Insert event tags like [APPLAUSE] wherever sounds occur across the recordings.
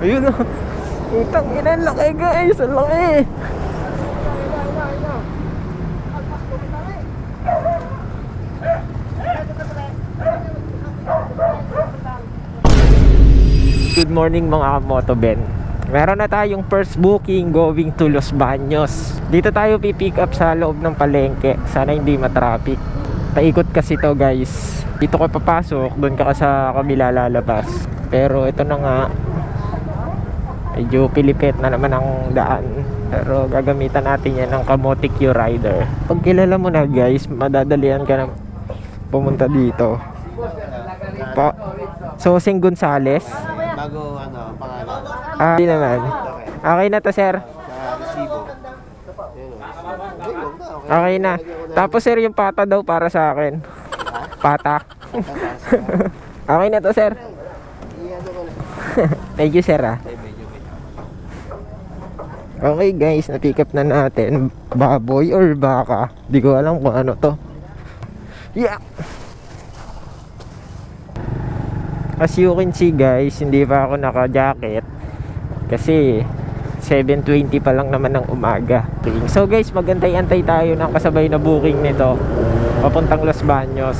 Ayun o. Utang ina, laki guys. Ang laki. Good morning mga motoben. Meron na tayong first booking going to Los Baños. Dito tayo pipick up sa loob ng palengke. Sana hindi matraffic. Paikot kasi to guys. Dito ka papasok, doon ka sa kabila lalabas. Pero ito na nga, medyo pilipit na naman ang daan. Pero gagamitan natin yan ng Kamote Q Rider. Pag kilala mo na guys, madadalian ka na pumunta dito. Pa Sosing Gonzales. Bago ano, pangalan. Ah, naman. Okay na to, sir. Okay. Na. Tapos, sir, yung pata daw para sa akin. Pata. [LAUGHS] okay na to, sir. Na. [LAUGHS] Thank you, sir, ah. Okay, guys. Na-pick up na natin. Baboy or baka. Di ko alam kung ano to. Yeah! As you can see, guys, hindi pa ako naka-jacket. Kasi 7.20 pa lang naman ng umaga. So guys, magantay-antay tayo ng kasabay na booking nito. Papuntang Los Baños.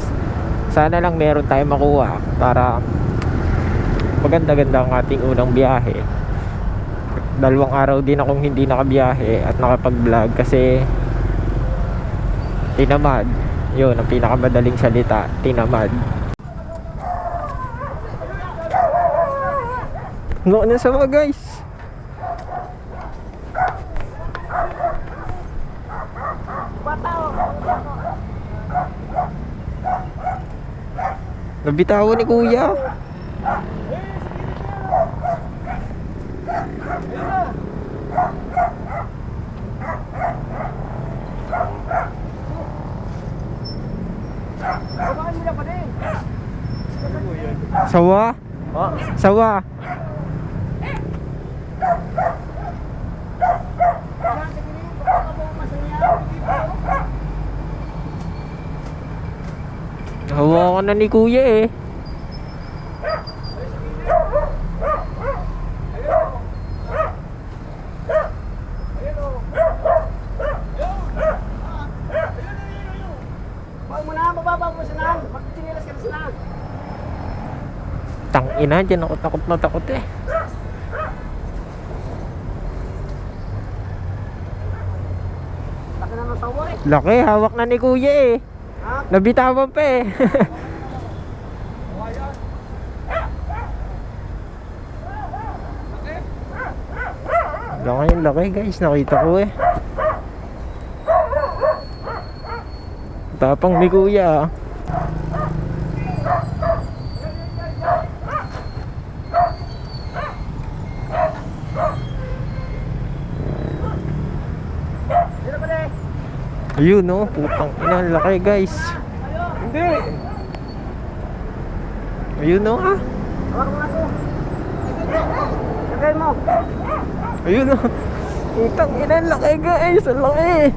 Sana lang meron tayo makuha para maganda-ganda ang ating unang biyahe. Dalawang araw din akong hindi nakabiyahe at nakapag-vlog kasi tinamad. Yun, ang pinakamadaling salita, tinamad. Ngo na sa mga guys. Nabitawan ni kuya. Sawa? Sawa? Hawakan na ni kuya eh. Huwag mo na, mababa mo sa nang. Magtinilas ka na sa nang. Tang ina, dyan ako takot na takot eh. Laki na ng tawa eh. Laki, hawak na ni kuya eh. Ha? Nabitawan pa eh. [LAUGHS] Laki, laki guys, nakita ko eh. Tapang ni kuya ah. Ayun no, putang ina, laki guys. Hindi. Ayun no ah. Lagay mo. Ayun no. Putang ina, laki guys, ang laki.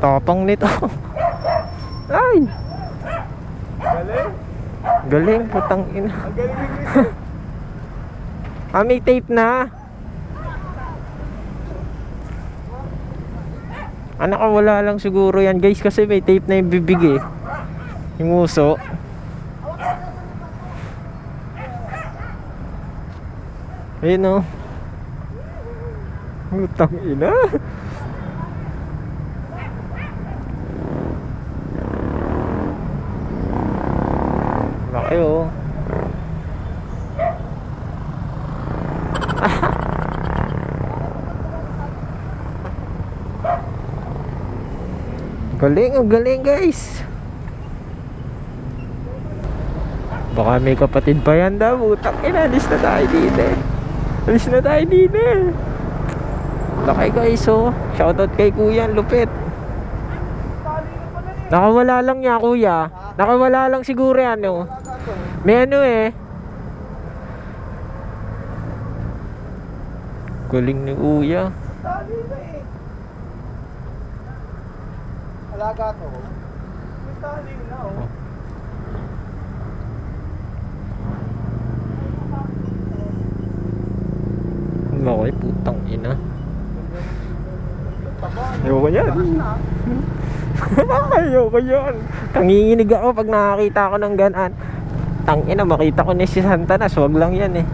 Tapang nito. [LAUGHS] Ay! Galing. Putang ina. Ah, may tape na. Ah, nakawala lang siguro yan guys kasi may tape na yung bibig eh. Yung uso. Ayun o. Putang ina. Laki oh. [LAUGHS] Galing, ang galing guys. Baka may kapatid pa yan daw. Utang ina, alis na tayo dito. Alis na tayo dito. Laki guys, oh. Shoutout kay kuya, lupit. Nakawala lang niya, kuya. Nakawala lang siguro yan, oh. May ano eh. Galing ni kuya. Alaga to. Laki, putang ina. Ayoko yan. [LAUGHS] Ayoko yan. Tanginginig ako pag nakakita ako ng ganan. Tang ina, makita ko ni si Santanas, wag lang yan eh.